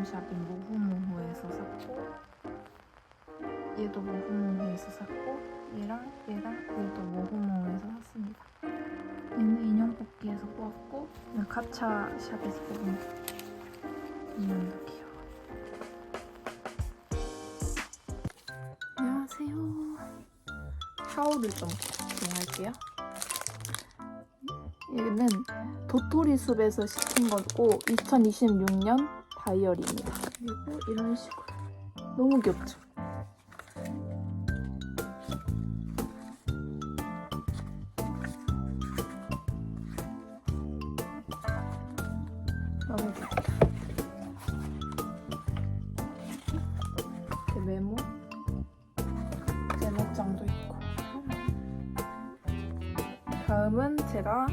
제품샵인 모후모후에서 샀고 얘도 모후모후에서 샀고 얘랑 얘랑 얘도 모후모후에서 샀습니다. 얘는 인형 뽑기에서 뽑았고 얘는 가차 샵에서 뽑은 인형도 귀여워. 안녕하세요. 샤워를 좀 진행할게요. 얘는 도토리 숲에서 시킨 거고 2026년 다이어리입니다. 그리고 이런 식으로 너무 귀엽죠? 너무 귀엽다. 메모, 메모장도 있고. 다음은 제가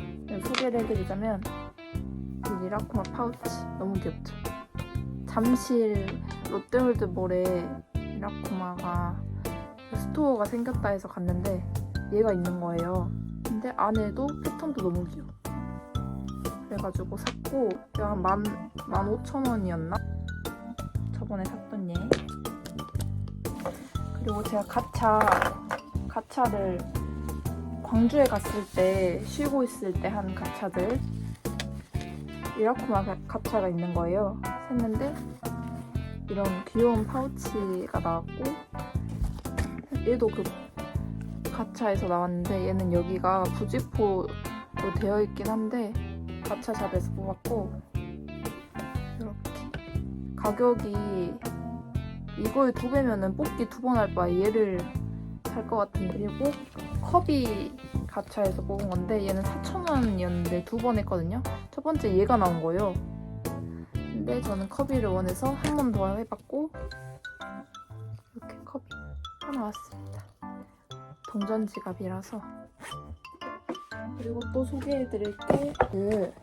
소개를 해드리자면 이 리라쿠마 파우치 너무 귀엽죠? 잠실 롯데월드몰에 리라쿠마가 스토어가 생겼다 해서 갔는데 얘가 있는 거예요. 근데 안에도 패턴도 너무 귀여워. 그래가지고 샀고 한 만, 만 오천 원이었나? 저번에 샀던 얘. 그리고 제가 가차, 가차를 광주에 갔을 때 쉬고 있을 때 한 가차들 이라쿠마 가- 가차가 있는 거예요. 샀는데 이런 귀여운 파우치가 나왔고 얘도 그 가차에서 나왔는데 얘는 여기가 부지포로 되어 있긴 한데 가차샵에서 뽑았고 이렇게 가격이 이거의 두 배면은 뽑기 두 번 할 바에 얘를 살 것 같은데 그리고 컵이 가차에서 뽑은 건데 얘는 4,000원이었는데 두 번 했거든요. 첫 번째 얘가 나온 거예요. 근데 저는 커비를 원해서 한 번 더 해봤고 이렇게 컵이 하나 왔습니다. 동전 지갑이라서 그리고 또 소개해드릴 게그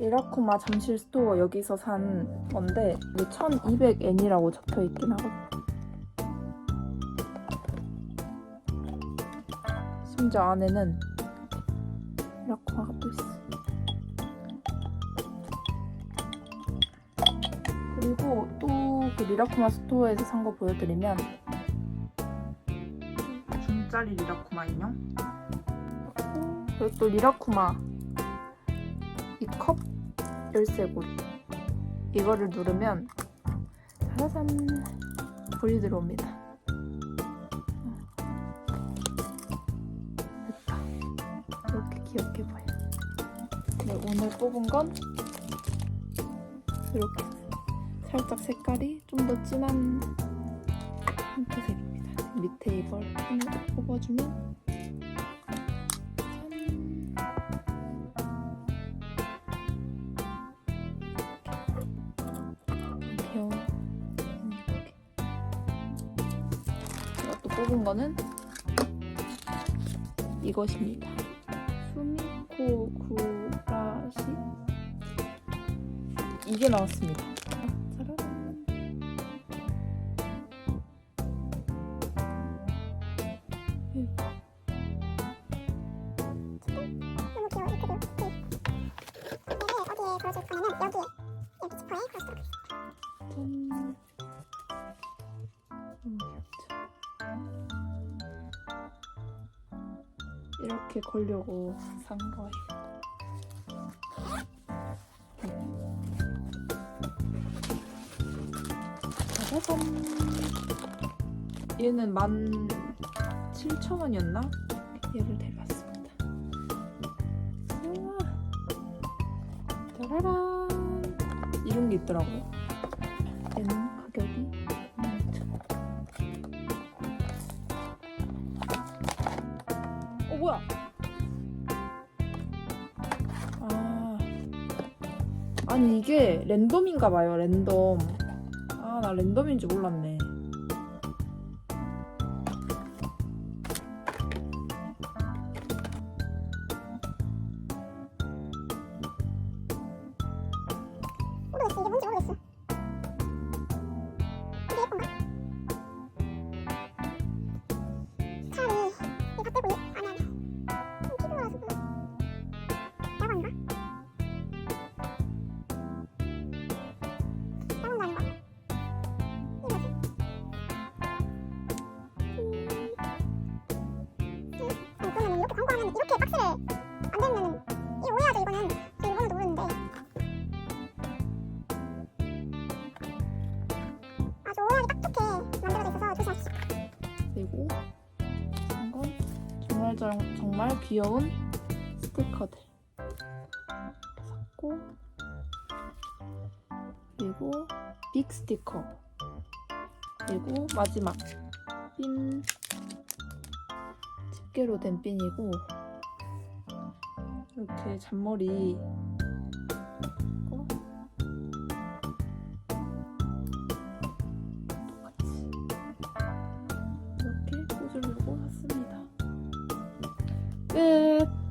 이라쿠마 잠실 스토어 여기서 산 건데 이게 1200엔이라고 적혀있긴 하거든요. 심지어 안에는 이라쿠마가 또 있어. 그리고 또 그 리라쿠마 스토어에서 산 거 보여드리면 중짜리 리라쿠마 인형? 그리고 또 리라쿠마 이 컵 열쇠고리. 이거를 누르면 짜라잔 불이 들어옵니다 오늘 뽑은 건 이렇게 살짝 색깔이 좀 더 진한 핑크색입니다. 밑에 이걸 뽑아주면 짠! 귀여운 이렇게. 제가 또 뽑은 거는 이것입니다. 수미코 구 라시 이게 나왔습니다. 짜라란. 너무 귀여워 예쁘 짜자잔. 얘는 만 7,000원이었나? 얘를 데려왔습니다. 우와. 짜라란. 이런 게 있더라고요. 얘는 가격이 16,000원. 어 뭐야? 아 아니 이게 랜덤인가 봐요 랜덤. 아 나 랜덤인지 몰랐네. 안 되면 이 오해하죠 이거는 저 일본어도 모르는데 아주 오해하기 딱 좋게 만들어져 있어서 조심하십시오 그리고 이건 정말 정- 정말 귀여운 스티커들 샀고 그리고 빅 스티커 그리고 마지막 핀 집게로 된 핀이고 이렇게 잔머리. 어? 이렇게 꽃을 들고 샀습니다. 끝.